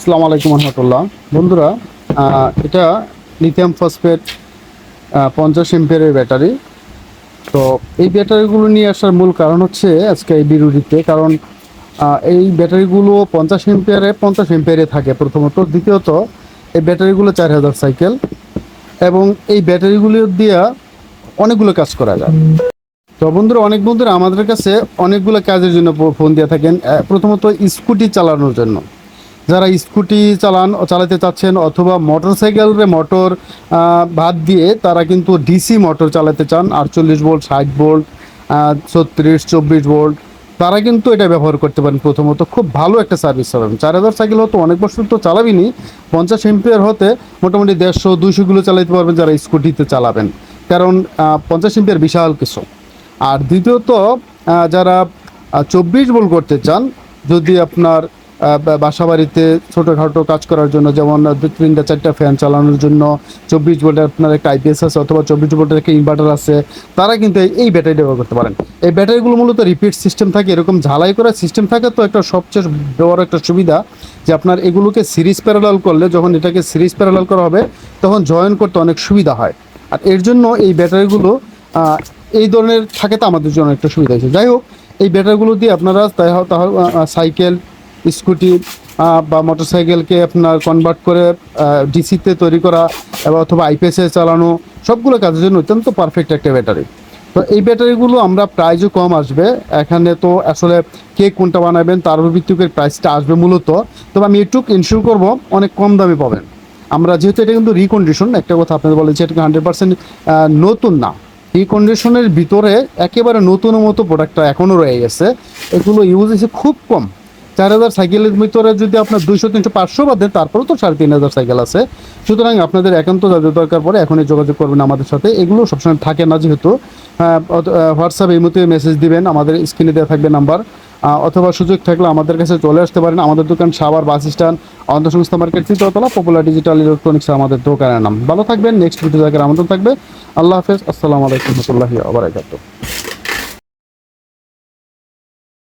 আসসালামু আলাইকুম রহমতুল্লাহ। বন্ধুরা এটা লিথিয়াম ফসফেট পঞ্চাশ এম্পিয়ারের ব্যাটারি তো এই ব্যাটারিগুলো নিয়ে আসার মূল কারণ হচ্ছে আজকে এই বিরোধীতে কারণ এই ব্যাটারিগুলো পঞ্চাশ এম্পিয়ারে পঞ্চাশ এম্পিয়ারে থাকে প্রথমত। দ্বিতীয়ত, এই ব্যাটারিগুলো চার হাজার সাইকেল এবং এই ব্যাটারিগুলো দিয়ে অনেকগুলো কাজ করা যায়। তো বন্ধুরা, অনেক বন্ধুরা আমাদের কাছে অনেকগুলো কাজের জন্য ফোন দিয়ে থাকেন। প্রথমত স্কুটি চালানোর জন্য। যারা স্কুটি চালান, চালাতে চাচ্ছেন অথবা মোটর সাইকেলের মোটর বাদ দিয়ে তারা কিন্তু ডিসি মোটর চালাতে চান, আটচল্লিশ ভোল্ট, ষাট ভোল্ট ছত্রিশ, চব্বিশ ভোল্ট, তারা কিন্তু এটা ব্যবহার করতে পারেন প্রথমত। খুব ভালো একটা সার্ভিস পাবেন চার হাজার সাইকেল হতো অনেক বছর তো চালাবিনি পঞ্চাশ এম্পিয়ার হতে মোটামুটি দেড়শো দুইশোগুলো চালাতে পারবেন যারা স্কুটিতে চালাবেন। কারণ পঞ্চাশ এম্পিয়ার বিশাল কিছু। আর দ্বিতীয়ত যারা চব্বিশ বল করতে চান, যদি আপনার বাসা বাড়িতে ছোটোখাটো কাজ করার জন্য, যেমন দু তিনটা, চারটা ফ্যান চালানোর জন্য, চব্বিশ ভোল্টের আপনার একটা আইপিএস আছে অথবা চব্বিশ ভোল্টের একটা ইনভার্টার আছে, তারা কিন্তু এই- ব্যাটারিটা ব্যবহার করতে পারেন। এই ব্যাটারিগুলো মূলত রিপিট সিস্টেম থাকে, এরকম ঝালাই করা সিস্টেম থাকে তো একটা সবচেয়ে বড় একটা সুবিধা, যে আপনার এগুলোকে সিরিজ প্যারালাল করলে, যখন এটাকে সিরিজ প্যারালাল করা হবে, তখন জয়েন করতে অনেক সুবিধা হয়। আর এর জন্য এই ব্যাটারিগুলো এই ধরনের থাকে তো আমাদের জন্য একটা সুবিধা হয়েছে। যাই হোক, এই ব্যাটারিগুলো দিয়ে আপনারা সাইকেল স্কুটি বা মোটর সাইকেলকে আপনার কনভার্ট করে ডিসিতে তৈরি করা অথবা আইপিএসে চালানো, সবগুলো কাজের জন্য অত্যন্ত পারফেক্ট একটা ব্যাটারি। তো এই ব্যাটারিগুলো আমরা প্রাইজও কম আসবে। এখানে তো আসলে কে কোনটা বানাবেন, তার উপর ভিত্তি করে প্রাইসটা আসবে মূলত। তবে আমি একটু ইনশিওর করব, অনেক কম দামে পাবেন। আমরা যেহেতু এটা কিন্তু রিকন্ডিশন একটা কথা আপনাদের বলেছি এটা হান্ড্রেড পার্সেন্ট নতুন না। রিকন্ডিশনের ভিতরে একেবারে নতুনের মতো প্রোডাক্টটা এখনও রয়ে গেছে। এগুলো ইউজ হয়েছে খুব কম। চার হাজার সাইকেলের ভিতরে যদি আপনার দুইশো, তিনশো, পাঁচশো বাদ দেন তারপরেও তো সাড়ে তিন হাজার সাইকেল আছে। সুতরাং আপনাদের একান্ত যাদের দরকার পড়ে এখনই যোগাযোগ করবেন আমাদের সাথে। এগুলো সবসময় থাকে না যেহেতু। হোয়াটসঅ্যাপ এই মতো মেসেজ দিবেন, আমাদের স্ক্রিনে দেওয়া থাকবে নাম্বার অথবা সুযোগ থাকলে আমাদের কাছে চলে আসতে পারেন। আমাদের দোকান সাবার বাস স্ট্যান্ড, অন্তঃসংস্থা মার্কেট তৃতীয়তলা পপুলার ডিজিটাল ইলেকট্রনিক্স আমাদের দোকানের নাম। ভালো থাকবেন নেক্সট ভিডিও দেখার আমন্ত্রণ থাকবে। আল্লাহ হাফেজ, আসসালামু আলাইকুম রহমতুল্লাহি আবরাকাতুহ